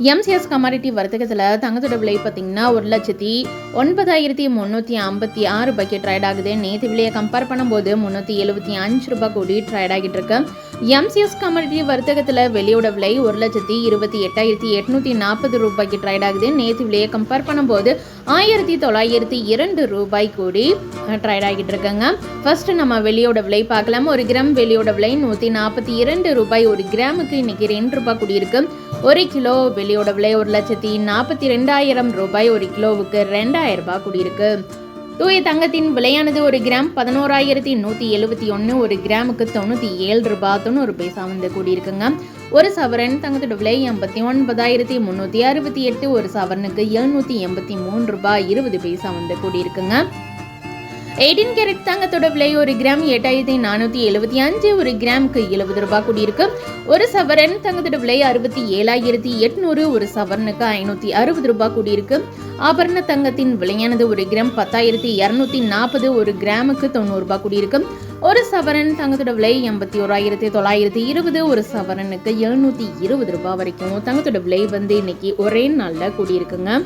MCS commodity வர்த்தகத்தில் தங்கத்தோட விலை பார்த்தீங்கன்னா ஒரு லட்சத்தி ஒன்பதாயிரத்தி முந்நூற்றி ஐம்பத்தி ஆறு ரூபாய்க்கு ட்ரேட் ஆகுது. நேற்று விலையை கம்பேர் பண்ணும்போது முந்நூற்றி எழுபத்தி அஞ்சு ரூபாய் கூடி ட்ரேட் ஆகிட்டு இருக்கு. எம்சிஎஸ் கமல்டி வர்த்தகத்தில் வெளியோட விலை ஒரு லட்சத்தி இருபத்தி எட்டாயிரத்தி எட்நூற்றி நாற்பது ரூபாய்க்கு ட்ரேட் ஆகுது. நேற்று விலையை கம்பேர் பண்ணும்போது ஆயிரத்தி தொள்ளாயிரத்தி இரண்டு ரூபாய் கூடி ட்ரேட் ஆகிட்டு இருக்குங்க. ஃபர்ஸ்ட் நம்ம வெளியோட விலை பார்க்கலாம். ஒரு கிராம் வெளியோட விலை நூற்றி நாற்பத்தி இரண்டு ரூபாய் ஒரு கிராமுக்கு இன்னைக்கு ரெண்டு ரூபாய் கூடி இருக்கு ஒரு கிலோ வெளியோட விலை ஒரு லட்சத்தி நாற்பத்தி ரெண்டாயிரம் ரூபாய் ஒரு கிலோவுக்கு ரெண்டாயிரம் ரூபாய் கூடியிருக்கு. தூய தங்கத்தின் விலையானது ஒரு கிராம் பதினோராயிரத்தி நூற்றி எழுபத்தி ஒன்று ஒரு கிராமுக்கு தொண்ணூற்றி ஏழு ரூபாய் தொண்ணூறு பைசா வந்து கூடியிருக்குங்க. ஒரு சவரன் தங்கத்தோட விலை எண்பத்தி ஒன்பதாயிரத்தி முந்நூற்றி அறுபத்தி எட்டு ஒரு சவரனுக்கு எழுநூற்றி எண்பத்தி மூணு ரூபாய் இருபது பைசா வந்து கூடியிருக்குங்க. எயிட்டீன் கேரட் தங்கத்தோட விலை ஒரு கிராம் எட்டாயிரத்தி நானூற்றி எழுபத்தி அஞ்சு ஒரு கிராமுக்கு எழுபது ரூபாய் கூடியிருக்கு. ஒரு சவரன் தங்கத்தோட விலை அறுபத்தி ஏழாயிரத்தி எட்நூறு ஒரு சவரனுக்கு ஐநூற்றி அறுபது ரூபாய் கூடியிருக்கு. ஆபரண தங்கத்தின் விலையானது ஒரு கிராம் பத்தாயிரத்தி இரநூத்தி நாற்பது ஒரு கிராமுக்கு தொண்ணூறுபா கூடியிருக்கு. ஒரு சவரன் தங்கத்தோட விலை எண்பத்தி ஓராயிரத்தி தொள்ளாயிரத்தி இருபது ஒரு சவரனுக்கு எழுநூற்றி இருபது ரூபாய் வரைக்கும் தங்கத்தோட விலை வந்து இன்னைக்கு ஒரே நாளில் கூடியிருக்குங்க.